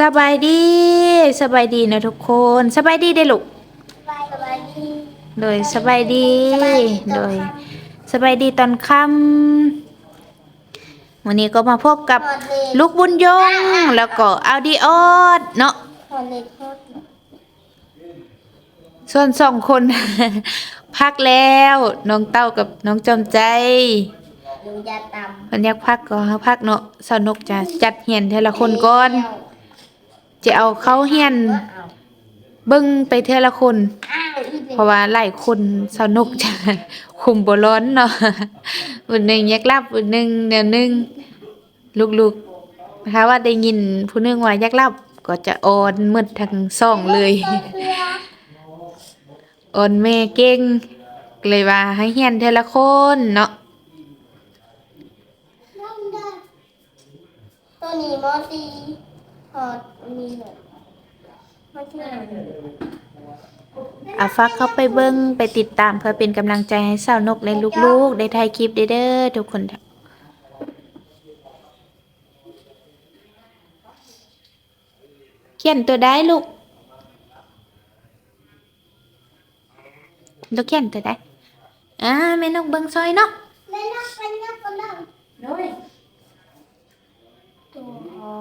สบายดี สบายดีนะทุกคน สบายดีได้อลูกสบายดี โดยสบายดีสบายดีตอนโดยค่สบายดีตอนค่ำวันนี้ก็มาพบกับพอเลยลูกบุญยง แล้วก็อาดิออดเนาะพอเลยโคตรส่วนสองคน พักแล้ว น้องเต้ากับน้องจอมใจ ดูยาตเพิ่นอยากพักก็ให้พักเนาะสาวนกจะจัดเฮียนทีละำคนก่อนจะเอาเข้าเฮียนเบิ่งไปเทละคน อ้าวอีกเพราะว่าหลายคนสาวนกจะ คุมบ่ร้อนเนาะวันหนึ่งอยากรับวันหนึ่งเดี๋ยวหนึงลูกๆถ้าว่าได้ยินผู้หนึงว่าอยากรับก็จะออนหมืดทั้งสองเลยออนแม่เก่งก็เลยว่าให้เฮียนเทละคนเนาะ ตัวนี้มอสีพอมีหนอยมอสีอาฟักเข้าไปเบิ่งไปติดตามเพื่อเป็นกำลังใจให้สาวนกและลูกๆ ได้ถ่ายคลิปเด้อเด้อทุกคนเขียนตัวได้ลูกลูกเขียนตัวได้อ่าแม่นกเบิ่งซอยเนาะแม่นักเป็นนักคนนักโอ้ยตัว หอ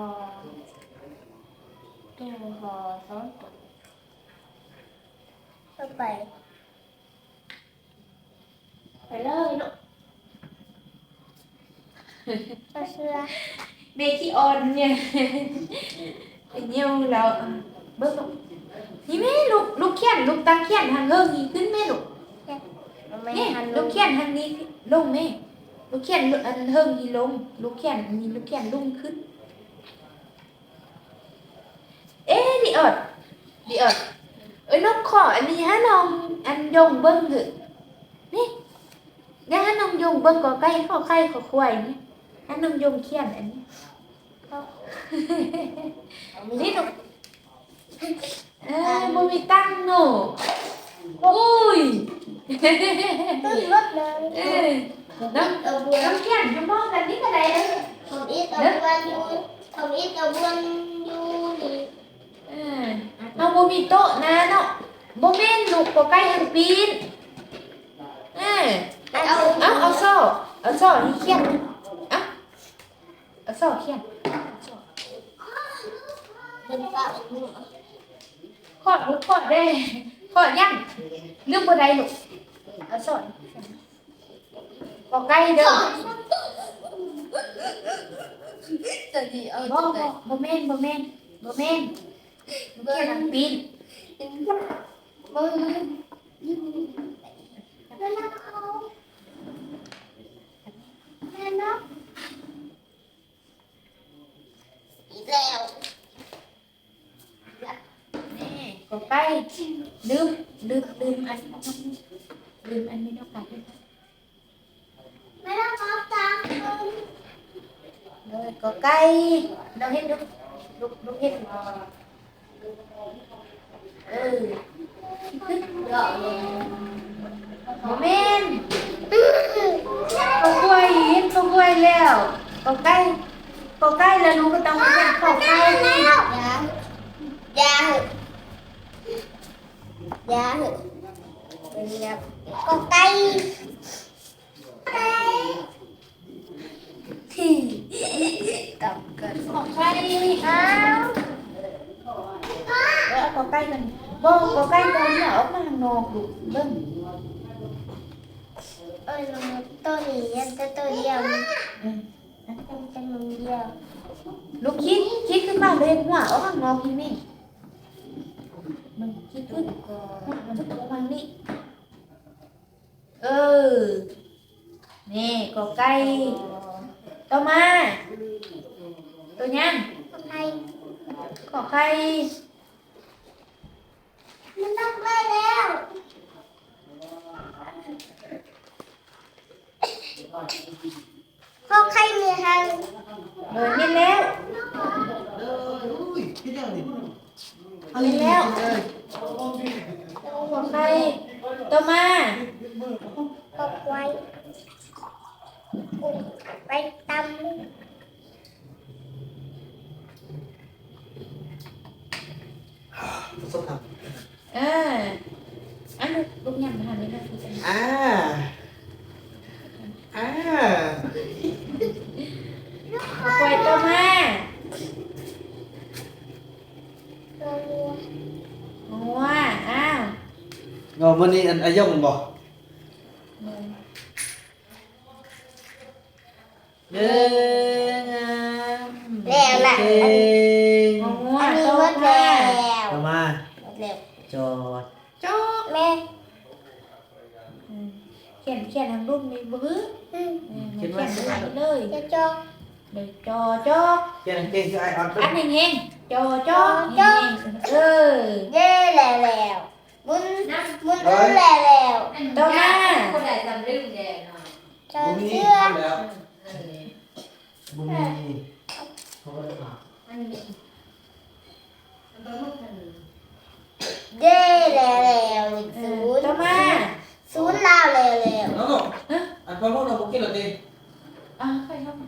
ตัวหอสองตัวต่อไป ไปเลยลูกก็เชื่อเบกี้ออนเนี่ยไอ้เนี้ยแล้วเบิ่งลูกนี่แม่ลูกลูกเขียนลูกตังเขียนทางเฮิงนี่ขึ้นแม่ลูกนี่ลูกเขียนทางนี้ลงแม่ลูกเขียนอันเฮิงนี่ลง ลูกเขียนอันนี้ลูกเขียนลงขึ้น เอ๊ะดิเอิดดิเอิดเอ้ยนกขออันนี้ฮะน้องอันยงเบิ้งเถอะนี่เดี๋ยวให้น้องยงเบิ้งก็ใกล้ขอไข่ขอควายนี่ให้น้องยงเขียนอันนี้นี่ลูกเอ้ยบ่มีตังค์หนูโอ้ยต้นรถเลยเอ้ยน้องเอาบัวน้องเขียนจะมองกันนี่ก็ได้เด้อผมอีทเอาบัวอยู่ผมอีทเอาบัวอยู่นี่เออ น้องบ่มีโต๊ะนะเนาะบ่แม่นลูกก็ใกล้หันปีนเออเอาเอาเอาโซ่เอาโซ่นี่เขียนเอาเอาโซ่เขียนเป็นเปล่าขอดลูกขอดได้ขอดยังลืมบ่ได้ลูกเอาโซ่ก็ใกล้เด้อจะดีเอาบ่บ่บ่แม่นบ่แม่นบ่แม่น ลูกเขียนหันปีนมือแม่นักเอาแม่นักอีกแล้ว นี่ก็ใกล้ลืมลืมลืมอันลืมอันนี้เนาะค่ะแม่นักเอาตามคนเลยก็ใกล้เราเห็นลูกลูกลูกเห็นเออขึ้นเดาะเลยโมเมนเขากล้วยเห็นเขากล้วยแล้วก็ใกล้ก็ใกล้แล้วหนูก็ต้องไปเห็นเขาใกล้ยายาเหอะยาเหอะเป็นแบบก็ไก่ไก่ที่กับกันของใกล้อ้าว แล้วก็ใกล้กันบ่ก็ใกล้ตอนนี้ออกมาข้างนอกลูกเบิ่งเอ้ยลงมาตัวนี้ยันแต่ตัวเดียวมันอื มเป็นจำนวนเดียวลูกคิดคิดขึ้นมาเลยหัวออกข้างนอกนี่แม่มันคิดขึ้นก็มันจะตกมานี่เออนี่ก็ไก่ต่อมาตัวยังไก่ขอไข่มันต้องได้แล้วข้อไข่มีทางโดยนี่แล้วอุ้ยพี่เจ้านี่นี่แล้วขอไข่ต่อมาก็ไว้ไปตำ เอออันลูกลูกยำมาทำนี่นะพี่จันอ่าอ่าปล่อยตัวมาตัววัวหัวอ้าวเงาวันนี้อันอายงบอกเด้งาม แล้วล่ะ เก่ง หัว อันนี้ ตัว หมด มา แล้ว เอามา หมดแล้ว จอด จอก แม่ อืมเขียนเขียนทางรูปมีบื้อ อืม เออมันเขียนไปเลย จะจอก เดี๋ยวจอจอกเก่งเก่งคือไอออนอันนี้เองจอจอกจอกเออเย้แล้วแล้วบุญบุญบุญแล้วแล้วตัวมาคนไหนจำลืมแดงเ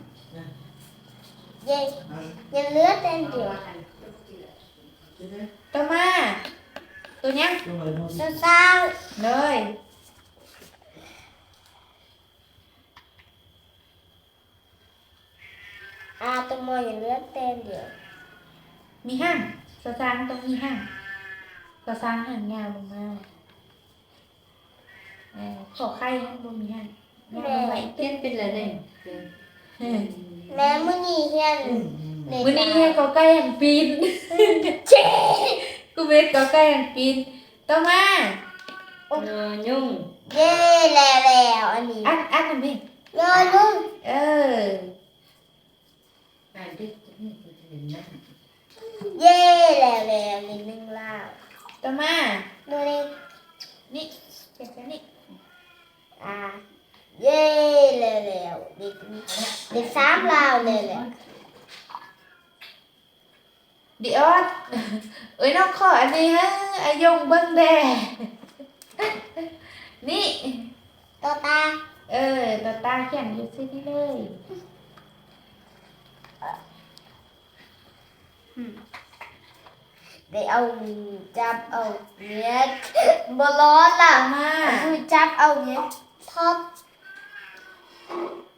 นาะจอบุญมีเสื้อแล้วเออบุญมีเขาก็เลยมาอันนี้อันตัวลูกมันเย้แล้วแล้วหนึ่งเอศูอนย์ตัวมาศูนย์ลาวแล้วแล้วน้องหนุ่มอันพ่อลูกเราบุกินหรอดีอะใครเข้ามาเย้ยังเหลือเต็มเดียวตัวมาตัวเนี้ยช่วยหน่อยตัวสาวเลยอ่าตัวมอยังเหลือเต็มเดียวมีห้างสะซางต้องมีห้างสะซางห่างยาวลงมาเออขอไข่ห้างบนมีห้างยาวลงไปเต้นเป็นอะไรเนี่ยเออแม่มื้อนี้เฮียนเด็กวันนี้ให้ก็ใกล้หันปีนเจ๊กูเวทก็ใกล้หันปีนต่อมาเออยุ่งเย้แล้วแล้วอันนี้อันอันนั้นไหมยอนุ่งเอออ่านดึกนี่กูจะเห็นนะเย้แล้วแล้วนิดนึงลาวต่อมาดูนี่นี่เก็บไว้นี่อ่าเย้แล้ว แล้วเด็กเด็กสามลาวเลยแหละดิออสเอ้ยน้องขออันนี้ฮะอายงเบิ้งแดนี่ ตัวตา เออตาตาเขียนอยู่ที่นี่เลยเดี๋ยวเอาจับเอาเนี่ยบอลร้อนล่ะต่อมาคือจับเอาเนี่ยทอด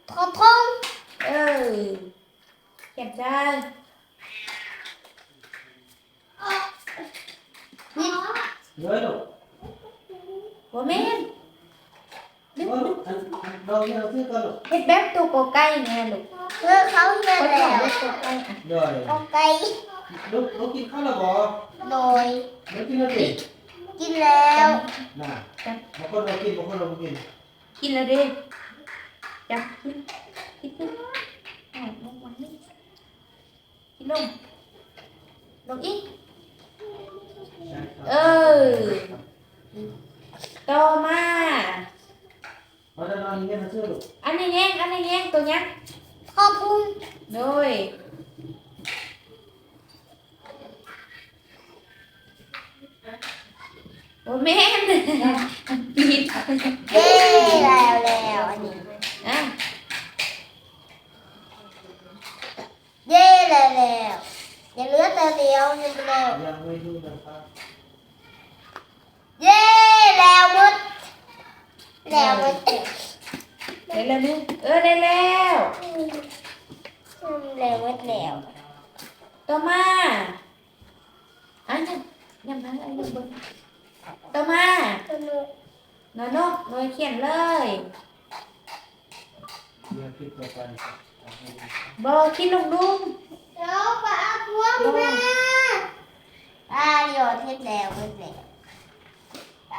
ทอดทองเออเขียนจ้านี่เฮ้ยลูกบ่แม่นเฮ้ยลูกอันอันเราเนี่ยเราซื้อกันลู กเฮ็ดแบบตัวโกไก่แน่ลูกเพื่อเขาเฮียคนแล้ข เหลือแต่เดียวยังไม่แล้วยังไม่ดูนะครับเย้แล้วมดแล้วมดแล้วนึงเออได้แล้วแล้วมดแล้วต่อมาอันนี้ยังไงอันนี้บิ้งต่อมาสนุกน้อยนกน้อยเขียนเลยเดี๋ยวคิดต่อไปบอกคิดลงดุม เดี๋ยวปลาพวงมาอ่าเดี๋ยวเทศแล้วหมดแล้ว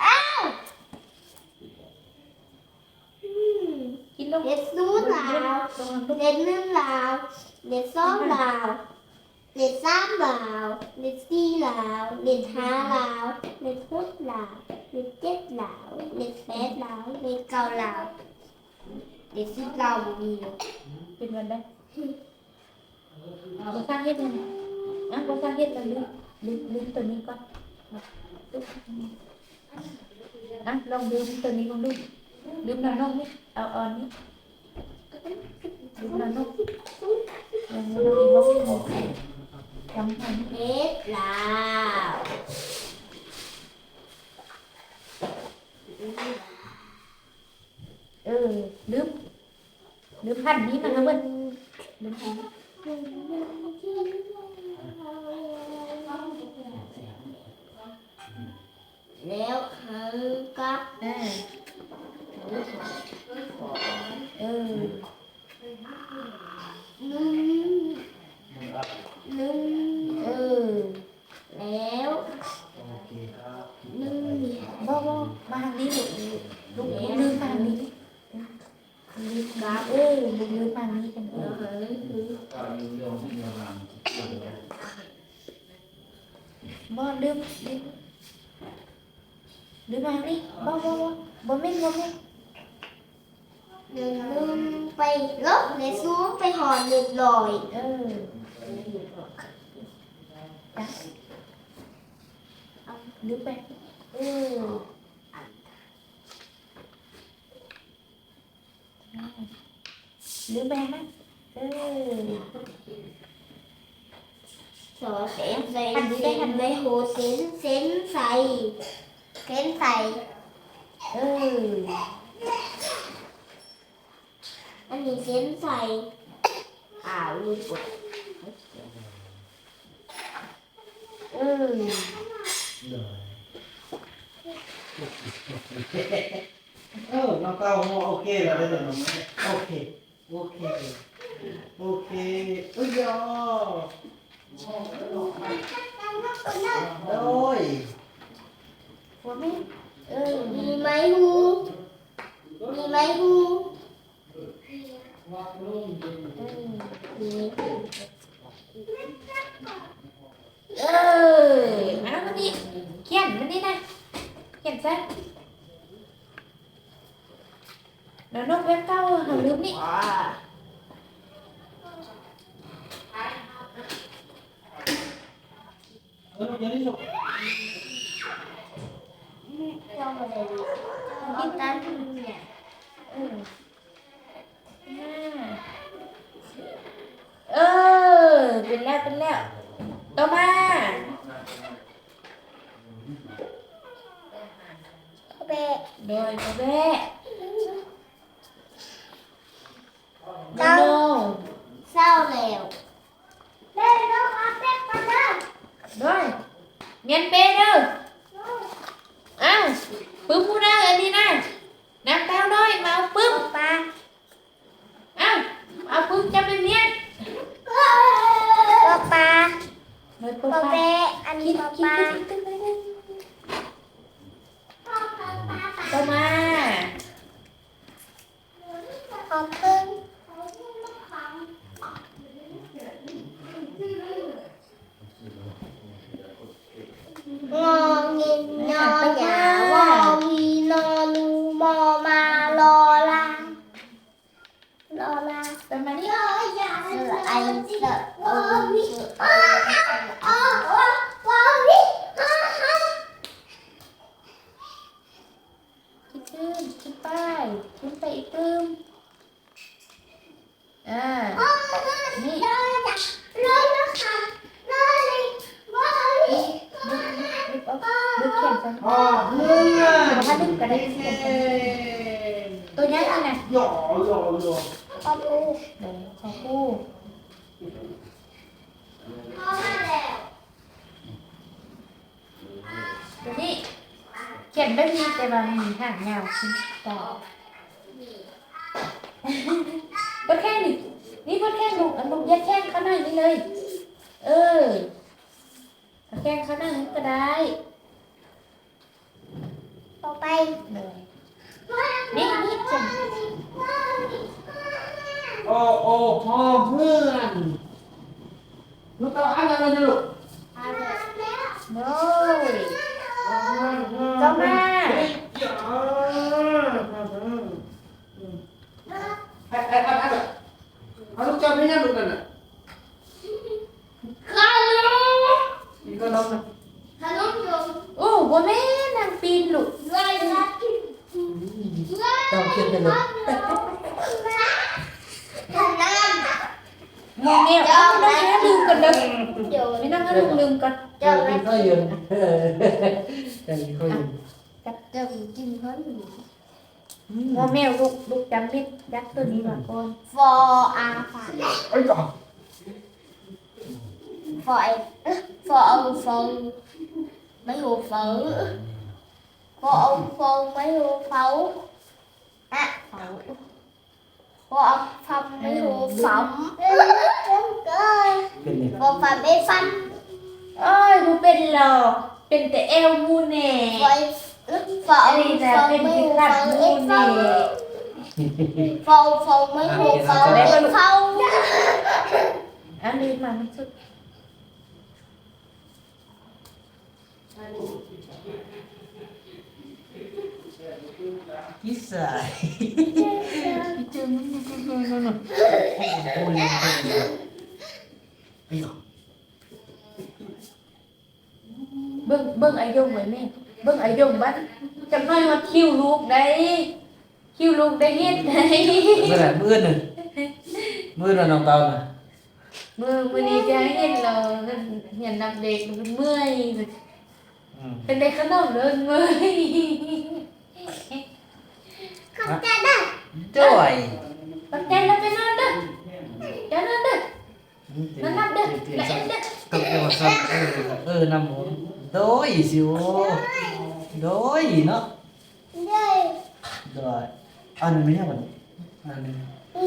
อ้าวอืมคิดลงเด็ดศูนย์ลาวเด็ดนึ่งลาวเด็ดสองลาวเด็ดสามลาวเด็ดสี่ลาวเด็ดห้าลาวเด็ดหกลาวเด็ดเจ็ดลาวเด็ดแปดลาวเด็ดเก้าลาวเด็ดสิบลาวมีเลยเป็นวันได้ À, con có sang hết này. À, có sang hết là lên lên lên từ mình con. À, lòng đưa từ mình con luôn đứng là nông đi. Ờ ờ đi. Đưa là nông. Đưa là nông cắm thành hết là ừ đứng đứng hành đi mà nó bình đứng hành บ่ลืมลืมลืมมาทางนี้บ่บ่บ่บ่แม่นบ่แม่นหนึ่งหนึ่งไป ลบในซูมไปหอเรียบร้อยเออจ้ะเอาลืมไปเออลืมไปนะเออสอเส้นใส่เส้นในโหเส้นเส้น ส่เส้นใส่เอออันนี้เส้นใส่อ่าวลืมกดเจ้าอเคแล้วได้เลยน้องแม่โอเคโอเคโอเคเอ้ยยอโอ้ยหัวแม่เออมีไม้ฮูมีไม้ฮูเออมีเออมาเขียนวันนี้นะเนี่ยวนกเว็บเก้าเราลืมนี่ว้าเออยังนี่สุกเจ้าอะไรกินกันเนี่ยเออห้าเออ เป็นแล้วเป็นแล้วต่อมาเบะโดยกระแบะโนนเศร้าแล้วเล่นลูกอาเป๊กมาเด้อ ด้วยเมียนเปเด้ออ้าวปื้มพูนะอันนี้นะน้ำเต้าด้วยมาเอาปึ้ม ปลา อ้าวเอาปึ้มจะเป็นเมียน ตัวปลา โดยปึ้ ตัว มไป เบะอัน กิ นี้ น ตัว กิ ป น ลา กินกินไปเลยต่อมา ขอบคุณงองินยอหยาวอมีนอนูมอมารอลารอลา ต่อมานี่ เสือไอเสือโอ้วิโอ้โอ้โอ้โอ้วิฮ่าฮ่า คิด ขึ้นไปคิดไปอีกปึ้มอ่าโอ้นี่รอจ้ะรอนะครอเลยรอเลยลึกเอาลึกเขียนซะอ๋อเพื่อนถ้าลึกก็ได้เขียนซะตัวนี้นี่นะหยอหยอหยอขอบคุณเดี๋ยวขอคู่ พ่อมาแล้ว ตัวนี้ เขียนแบบนี้แต่ว่ามีหางยาวขึ้นต่อเปิดแข้งนี่นี่เปิดแข้งลูกอันลูกยัดแข้งเขาหน่อยนี่เลย เออเอาแข้งเขาหน่อยนี่ก็ได้ ต่อไปเลยนี่นี่เขียนโอ้โอ้พ่อเพื่อนลูกเก้าอันนั้นเลยลูกเลยต่ อมาหยอไอ้ไอ้ไอ้ไอ้เอาลูกเจ้าไม่ยังลูกนั่นน่ะข้าวลูกอีกก็น้องนะขนมจุ่มโอ้บ่แม่นางปีนลูกเลยนะกินเลยต้องเขียนไปเลย ทำน้ งงเงี้ยเอาน้องให้ลืมกันเด้อำเดี๋ยวไม่ต้องให้ลูกลืมกันเดี๋ยวนะค่อยยืนเออค่อยยืน เดี๋ยวกินข้าวหมูเว่าแมวลูกลูกจำมิดยักษ์ตัวนี้มาก่อน for อา no. Bưng, bưng ấy dùng với mẹ. Bưng ấy dùng bắt. Chẳng nói mà khiêu luộc đấy. Khiêu luộc đấy hết đấy. Mưa là mưa này. Mưa là nòng tàu này. Mưa, mưa đi trái hết là nhận nạp đẹp mưa. Ừ. Cái đấy khá nồng đó mưa. Không cha đâu. Rồi. นู่นนู่นนู่นโอ้ยเอ้ยเบิ่งเบิ่งไอ้ยงไว้แม่เบิ่งไอ้ยงบัดจำน้อยว่าคิวลูกได้คิวลูกได้เฮ็ดได้เมื่อไหร่มื้อหนึ่งมื้อละน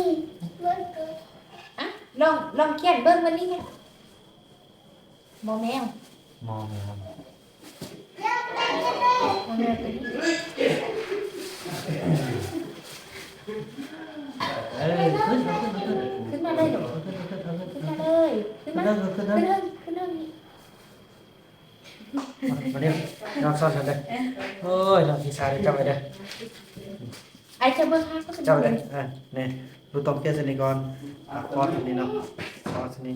้ องเตาน่ะมือมือนี้จะให้เห็นเราเห็นนับเด็กมันมื่อยอืมเป็นเด็กขนมเดินมื่อยขอบใจนะจ้อยปัจจัยเราไปนอนเด้อจะนอนเด้อนั่นนับเด้อและเอ็นเด้อตกเดียวซ้ำเออเออน้ำหมูโดยสิโอโดยเนาะเย้โดยอันนี้ไม่ใช่บ่อันนี้อืมมันก็อะลองลองเขียนเบิ้งวันนี้ไงบอแมวมองเลยครับบอแมวตัวนี้เออขึ้นขึ้นขึ้นขึ้นขึ้นมาเลยหนูขึ้นขึ้นขึ้นขึ้นขึ้นมาเลยขึ้นขึ้มานขึ้นขึ้นเรื่ขึ้นองขึ้นเรื่องนี้มาเดี๋ยวนอนซ่อนกันเลยโอ้ยนอนที่ชายจับไปเด้อไอ้จะเบิ้งฮะก็เป็นจับไปเลยอะนี่ดูตอมเกียร์สนิก่อนอะคอสนิเนาะคอสนิ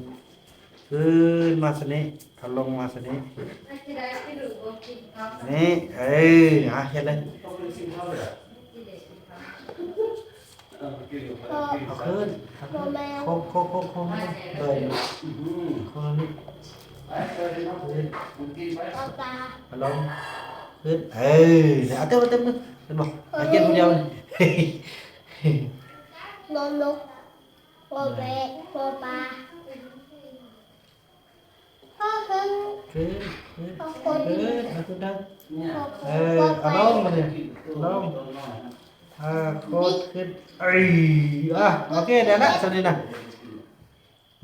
ขึ้นมาสนิถลงมาสนินี่เอ้ยอะเฮ็ดเลยพอ เอาขึ้นพอแมวโค้งโค้งโค้งโค้งเลยโค้งนี่ขึ้นเอาตามาลงขึ้นเอ้ยเอาเต็มเต็มเต็มเป็นบอกเอาเย็นคนเดียวเฮ้ยนอนนกพอแบะพอปลาพ่อขึ้นขึ้นขึ้นพ่อคขึ้นนเอาขึ้นได้พ่อคเอนอพ่อเอาไปลงมาเลยลง อ่าโคตรขึ้นเอ้ยอ่ะโอเคเดี๋ยวนะสวัสดีนะ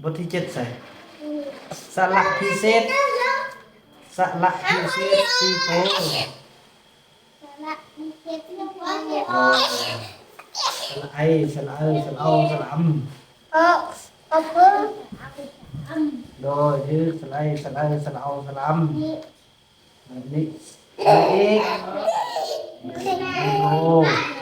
บทที่เจ็ดใส่สละพิเศษสละพิเศษซีโฟ ละมีเก็บลูกไว้ให้อ โอ้ อก สละไอสละเอสละเอาสละอำ เอาเอาเพิ่ม โดยยืดสไลด์สไลด์สลเอาสลัม นี่ แบบนี้อะไรอีกโอ้ไมตรีไมจัตวา ว่า เก่งอันนี้เป็น ไป อ่า เรารบ รถรึ่นรึ่น ไปดู มาลูกหาหาหาหาน้องเจ็ดก่อนลูกน้องเจ็ดก่อนอ่าฮอตมาแม่แล้วบันนี้เอายอ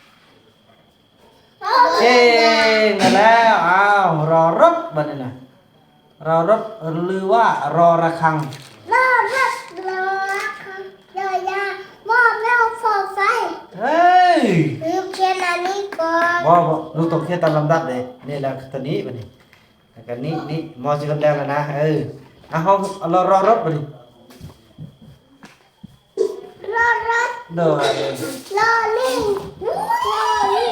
เนาะเก่งมาแล้วอ้าวรอรถบันนี้นะรอรถหรือว่ารอระฆังรอละรอละคำยอยามอบแล้วฟอไฟเฮ้ยลืมเขียนอันนี้ก่อนบ่บ่ลูกต้องเขียนตามลำดับเลยนี่แหละตัวนี้บัดนี้แล้วก็นี้นี่มอสิคนแรกแล้วนะเอออะเฮาเอารอรอรถบัดนี้รอรถเด้อรอลิงรอลิง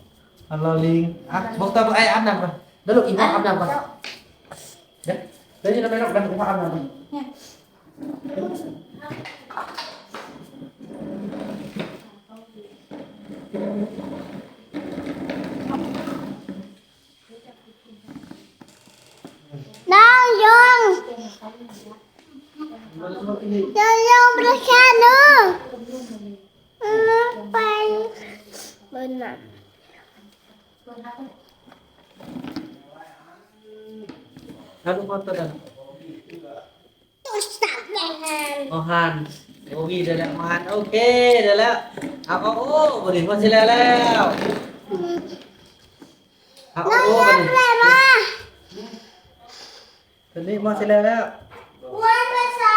ราเลยรอรถไปเป็นไปมาลงเนาะเอ้ย อ่าได้ละอ่าไปรอลิงรอลิงก็เป็นสไปเนาะบ้านเลยมาตัวแล้วเย้โมเมนต์ได้กินจบจบมาตัวได้แล้วลูกฮัลโหลลิงอะบอกตาไอ้อาบน้ำก่อนเดี๋ยวลูกอีกพ่ออาบน้ำก่อนเดี๋ยวเดี๋ยวจะไปลูกกันพ่ออาบน้ำก่อนน้องยงยงยงประชาเนอะไปบนน่ะแล้วทุกคนตัวนั้นตัวสัตว์แรงงานเอาหานโอวีเดี๋ยวแล้วเอาหานโอเคเดี๋ยวแล้วเอาเอาโอ้บริพอสิแล้วแล้วเอาน้องโอ้ยบงริแรงมาตอนนี้พอสิแล้วแล้ววันภาษา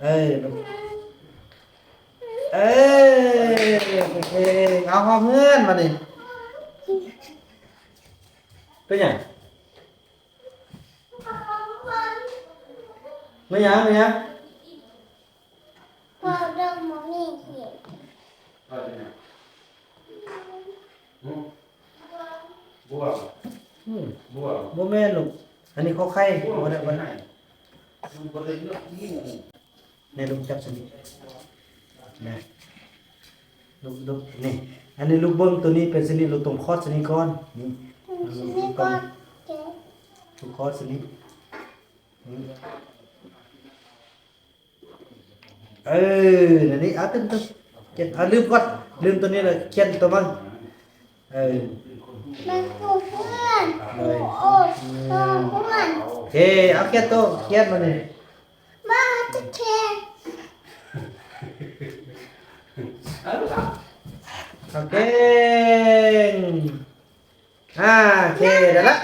เอ้ยลูก เอ้ยโอเคเอาเอาเพื่อนมาดิเป็นไงไม่ยังไม่ยังพอเริ่มมองนี่เห็นบัวอืมบัวบ่แม่นลูกอันนี้เขาไข่บ่ได้บ่ได้บัวเลยเนาะนี่ในลูกจับสนิท นะลูกลูกนี่อันนี้ลูกเบิ้งตัวนี้เป็นสนิทลูกตรงคอดสนิทก่อนนี่นี่ก็เจ๊ลูกคอดสนิทนี่เออนั่นนี่เอาตึ้มตึ้มเขียนเอาลืมก่อนลืมตัวนี้เลยเขียนตัวมันเออมันกูเพื่อนโอ้โอ้เพื่อนโอเคเอาเขียนตัวเขียนมานี่มาจะแค่ โอเคอ่าโอเคเดี๋ยวละ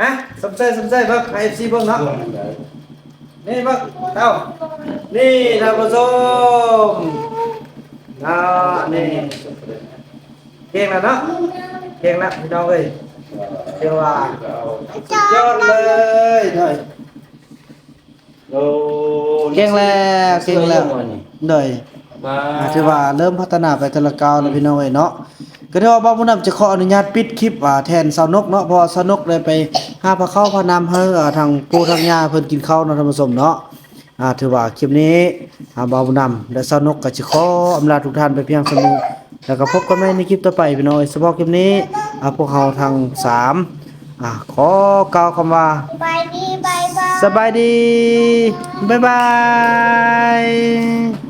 ฮะสมใจสมใจเบิ่งให้ FC เบิ่งเนาะนี่เบิ่งเต้านี่ท่านผู้ชมเนาะนี่เก่ งแล้วเนาะเก่งแล้วพี่น้องเอ้ยเดี๋ยวว่าสุดยอดเลยเด้อโอ้เก่งแล้วเก่งแล้วเด้อมาอาถือว่าเริ่มพัฒนาไปแต่ละก้าวแล้วพี่น้องเอ้ยเนาะก็ได้ว่าบ่าวผู้นำจะขออนุญาตปิดคลิปอ่าแทนสาวนกเนาะเพราะว่าสาวนกได้ไปหาพระเข้าพระนำให้อ่าทางปู่ทางย่าเพิ่นกินข้าวเนาะท่านผู้ชมเนาะอ่าถือว่าคลิปนี้อ่าบ่าวผู้นำและสาวนกก็สิขออำลาทุกท่านไปเพียงเท่านี้แล้วก็พบกันใหม่ในคลิปต่อไปพี่น้องเอ้ยสำหรับคลิปนี้อ่าพวกเราทั้งสามอ่าขอกล่าวคำว่า บายดีบายบาย สบายดี บ๊ายบาย